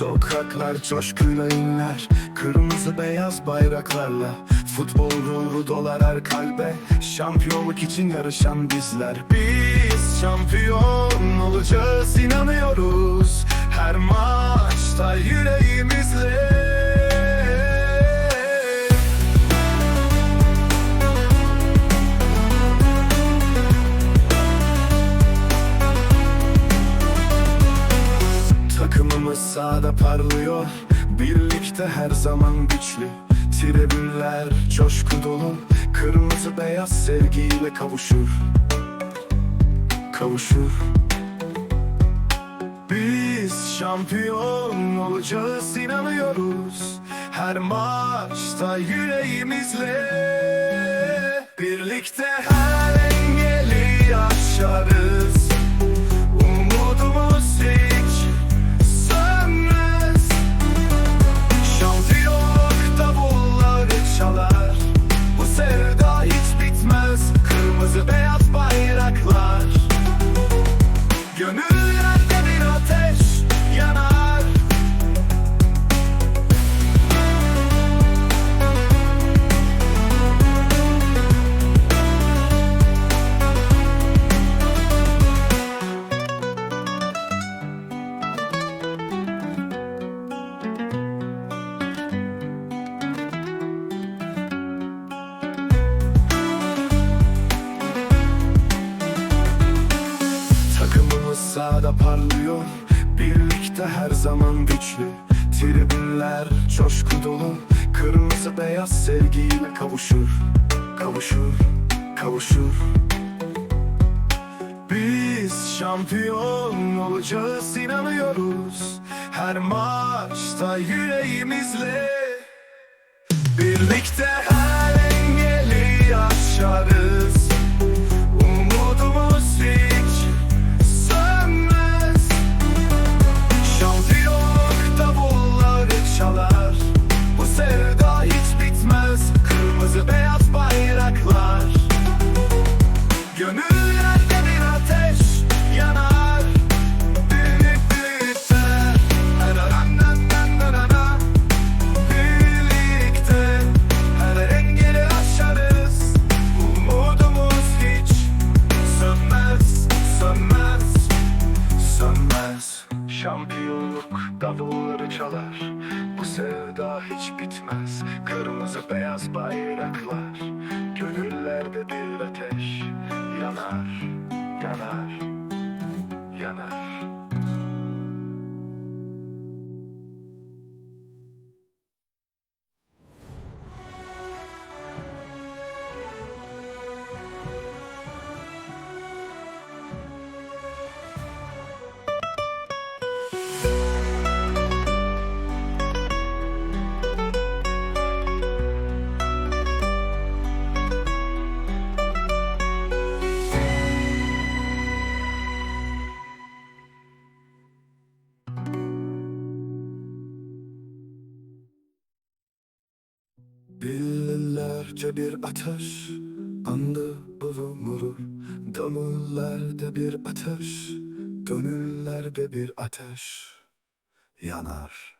Sokaklar coşkuyla inler. Kırmızı beyaz bayraklarla. Futbol ruhu dolar her kalbe. Şampiyonluk için yarışan bizler. Biz şampiyon olacağız inanıyoruz. Her maçta yüreğimizle sahada parlıyor. Birlikte her zaman güçlü. Tribünler coşku dolu. Kırmızı beyaz sevgiyle kavuşur. Kavuşur. Biz şampiyon olacağız inanıyoruz. Her maçta yüreğimizle. Birlikte her engeli aşarız Sahada parlıyor Birlikte her zaman güçlü. Tribünler coşku dolu Kırmızı beyaz sevgiyle kavuşur Kavuşur, kavuşur. Biz şampiyon olacağız inanıyoruz. Her maçta yüreğimizle Birlikte bitmez Kırmızı beyaz bayraklar Gönüllerde bir ateş Yanar, yanar, yanar Billerce bir ateş Andı bulunur. Damıllerde bir ateş Gönüllerde bir ateş Yanar